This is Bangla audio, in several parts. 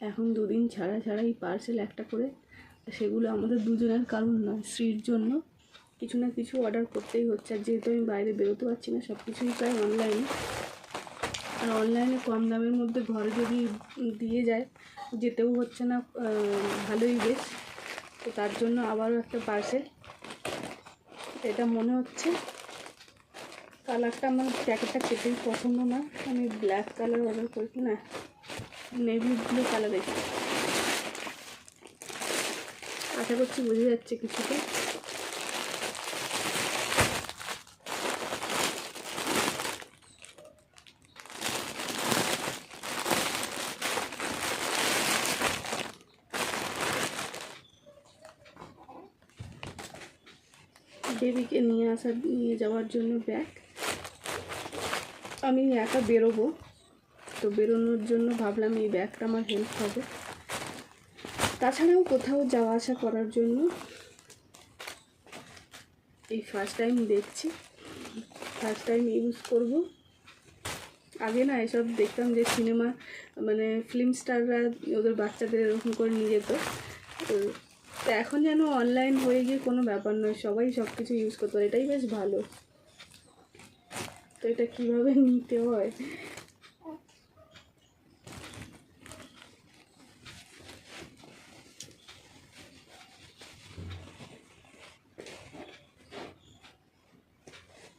এখন দুদিন ছাড়া ছাড়াই পার্সেল একটা করে, সেগুলো আমাদের দুজনের কারণ নয়, স্ত্রীর জন্য। কিছু না কিছু অর্ডার করতেই হচ্ছে, আর যেহেতু আমি বাইরে বেরোতে পারছি না সব কিছুই প্রায় অনলাইনে আর অনলাইনে কম দামের মধ্যে ঘরে যদি দিয়ে যায়, যেতেও হচ্ছে না ভালোই বেশ। তো তার জন্য আবারও একটা পার্সেল এটা মনে হচ্ছে কালারটা আমার প্যাকেটটা কেটেই পছন্দ না। আমি ব্ল্যাক কালার অর্ডার করেছি না? নেভি ব্লু কালার এসেছে আশা করছি বুঝে যাচ্ছে কিছুটা। বেবিকে নিয়ে আসা, নিয়ে যাওয়ার জন্য ব্যাগ। আমি একা বেরোবো। তো বেরোনোর জন্য ভাবলাম এই ব্যাগটা আমার হেল্প হবে। তাছাড়াও কোথাও যাওয়া আসা করার জন্য এই ফার্স্ট টাইম দেখছি। ফার্স্ট টাইম ইউজ করব। আগে না এসব দেখতাম যে সিনেমা মানে ফিল্ম স্টাররা ওদের বাচ্চাদের এরকম করে নিয়ে যেত। তো এখন যেন অনলাইন হয়ে গিয়ে কোনো ব্যাপার নয়, সবাই সব কিছু ইউজ করতে পারে। এটাই বেশ ভালো। তো এটা কীভাবে নিতে হয়?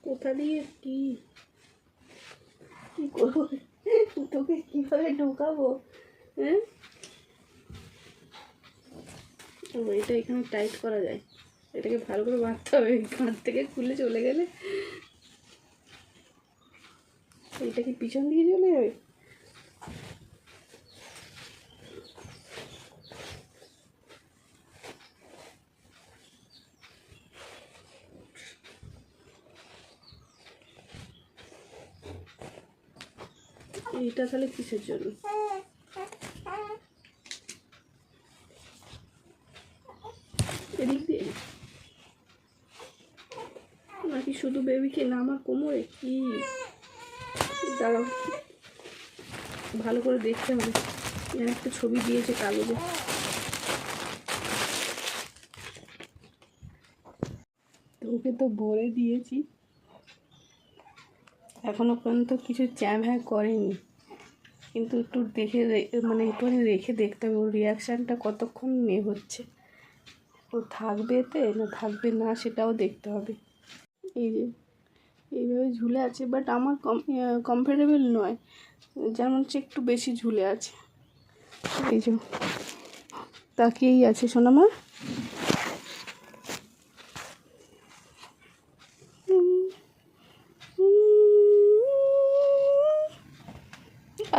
কোথা দিয়ে কি? কী করব? তোকে কীভাবে ঢোকাবো? হ্যাঁ? তো এটা এখানে টাইট করা যায়। এটাকে ভালো করে বাঁধতে হবে। কাঁধ থেকে খুলে চলে গেলে। এইটা কি পিছন দিয়ে চলে যাবে? এইটা তাহলে কিসের জন্য? এদিক দিয়ে। নাকি শুধু বেবিকে না, আমার কোমরে কি? দাঁড়াও। ভালো করে দেখতে হবে। একটা ছবি দিয়েছে কাগজে তো ওকে তো ভরে দিয়েছি। এখনও পর্যন্ত কিছু চ্যাম হ্যাঁ করেনি। কিন্তু একটু দেখে মানে একটুখানি রেখে দেখতে হবে ওর রিয়াকশানটা কতক্ষণ এ হচ্ছে। ও থাকবে এতে না থাকবে না সেটাও দেখতে হবে। এই যে, এইভাবে ঝুলে আছে বাট আমার কম কমফোর্টেবল নয়। যেমন হচ্ছে একটু বেশি ঝুলে আছে। এই যে, তাকিয়েই আছে সোনামা।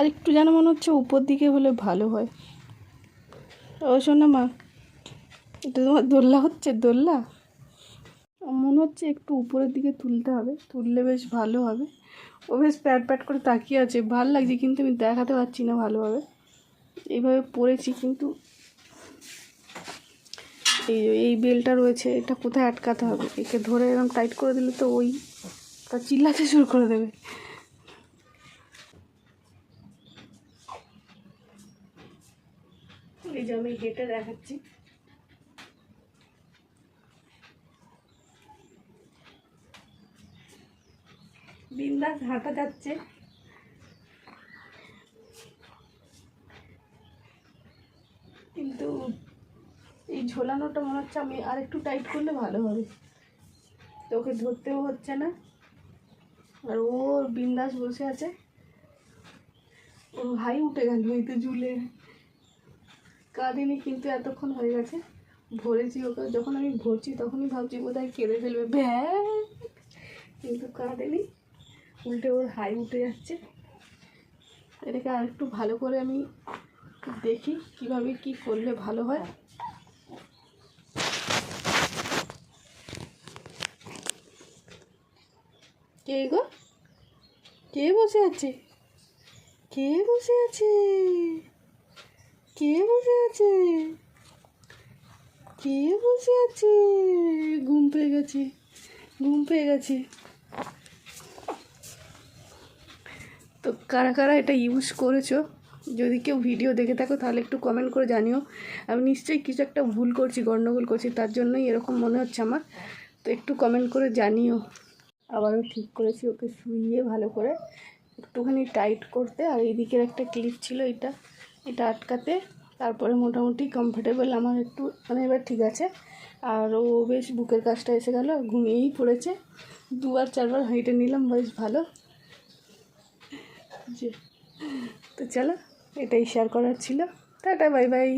আর একটু যেন মনে হচ্ছে উপর দিকে হলে ভালো হয়। ও, শোনো মা, এটা তোমার দোল্লা হচ্ছে দোল্লা মনে হচ্ছে একটু উপরের দিকে তুলতে হবে, তুললে বেশ ভালো হবে। ও বেশ প্যাট প্যাট করে তাকিয়ে আছে, ভালো লাগছে কিন্তু আমি দেখাতে পারছি না ভালোভাবে। এইভাবে পড়েছি কিন্তু এই এই বেলটা রয়েছে, এটা কোথায় আটকাতে হবে? একে ধরে এরকম টাইট করে দিলে তো ওই, তা চিল্লাতে শুরু করে দেবে। এই যে আমি হেঁটে দেখাচ্ছি। বিন্দাস হাঁটা যাচ্ছে। কিন্তু এই ঝোলানোটা মনে হচ্ছে আমি আর একটু টাইট করলে ভালো হবে। তো ওকে ধরতেও হচ্ছে না। আর ওর বিন্দাস বসে আছে। ও হাই উঠে গেল এই তো ঝুলে। কাঁদিনি কিন্তু এতক্ষণ হয়ে গেছে। ভরেছি ওকে যখন আমি ভরছি তখনই ভাবছি বোধহয় কেঁদে ফেলবে। ভ্যা কিন্তু কাঁদেনি। উল্টে ওর হাই উঠে যাচ্ছে। এটাকে আর একটু ভালো করে আমি দেখি কীভাবে কি করলে ভালো হয়। কে গো? কে বসে আছে? কে বসে আছে? কে বসে আছে? কে বসে আছে? ঘুম পেয়ে গেছে, ঘুম পেয়ে গেছে। তো কারা কারা এটা ইউজ করেছ? যদি কেউ ভিডিও দেখে থাকো, তাহলে একটু কমেন্ট করে জানিও। আমি নিশ্চয়ই কিছু একটা ভুল করছি গণ্ডগোল করছি, তার জন্যই এরকম মনে হচ্ছে আমার। তো একটু কমেন্ট করে জানিও। আবারও ঠিক করেছি, ওকে শুইয়ে ভালো করে একটুখানি টাইট করতে। আর এই দিকের একটা ক্লিপ ছিল এটা। এটা আটকাতে। তারপরে মোটামুটি কমফোর্টেবল আমার একটু মানে এবার ঠিক আছে। আর ও বেশ বুকের কাজটা এসে গেল ঘুমিয়েই পড়েছে। দুবার চারবার হেঁটে নিলাম, বেশ ভালো। যে, তো চলো, এটাই শেয়ার করার ছিল। Tata bye bye